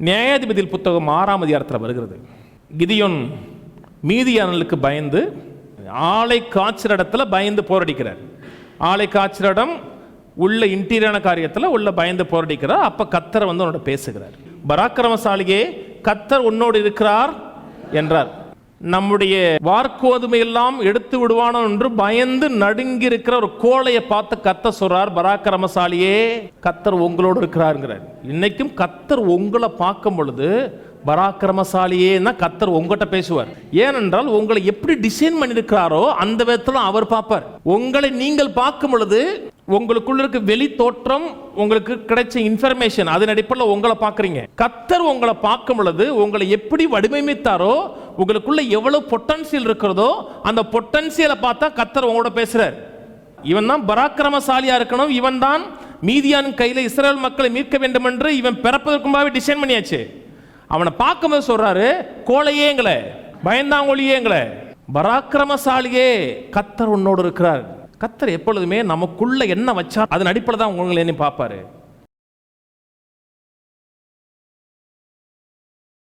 நியாயாதிபதியில் புத்தகம் ஆறாம் அதிகாரத்தில் வருகிறது கிதியோன் மீதியானலுக்கு பயந்து ஆலை காய்ச்சல் இடத்துல பயந்து போரடிக்கிறார் ஆலை காய்ச்சல் இடம் உள்ள இன்டீரியான காரியத்தில் உள்ள பயந்து போரடிக்கிறார் அப்போ கத்தரை வந்து உன்னோட பேசுகிறார் பராக்கிரமசாலியே கத்தர் உன்னோடு இருக்கிறார் என்றார் நம்முடைய வார்க்கோதுமை எல்லாம் எடுத்து விடுவானோ என்று பயந்து நடுங்கி இருக்கிற ஒரு கோளையை பார்த்து கத்த சொல்றார் பராக்கிரமசாலியே கத்தர் உங்களோடு இருக்கிறாருங்கிறார். இன்னைக்கும் கத்தர் உங்களை பார்க்கும் பொழுது பராக்கிரமசாலியேன்னா கத்தர் உங்ககிட்ட பேசுவார். ஏனென்றால் உங்களை எப்படி டிசைன் பண்ணியிருக்கிறாரோ அந்த விதத்தில் அவர் பார்ப்பார். உங்களை நீங்கள் பார்க்கும் பொழுது உங்களுக்குள்ள இருக்க வெளி தோற்றம் உங்களுக்கு கிடைச்ச இன்ஃபர்மேஷன் அதன் அடிப்படையில் உங்களை பார்க்குறீங்க. கத்தர் உங்களை பார்க்கும் பொழுது உங்களை எப்படி வடிவமைத்தாரோ உங்களுக்குள்ள எவ்வளவு பொட்டன்சியல் இருக்கிறதோ அந்த பொட்டன்சியலை பார்த்தா கத்தர் உங்களோட பேசுறார். இவன் தான் பராக்கிரமசாலியா இருக்கணும். இவன் தான் மீதியான் கையில் இஸ்ரேல் மக்களை மீட்க வேண்டும் என்று இவன் பிறப்பதற்கு டிசைன் பண்ணியாச்சு. அவனை பார்க்கும்போது சொல்றாரு கோழையேங்களே பயந்தாங்கொழியேங்களே பராக்கிரமசாலியே கத்தர் உன்னோடு இருக்கிறார். கத்தர் எப்பொழுதுமே நமக்குள்ள என்ன வச்சா அதன் அடிப்படை தான் உங்களை என்ன பார்ப்பாரு.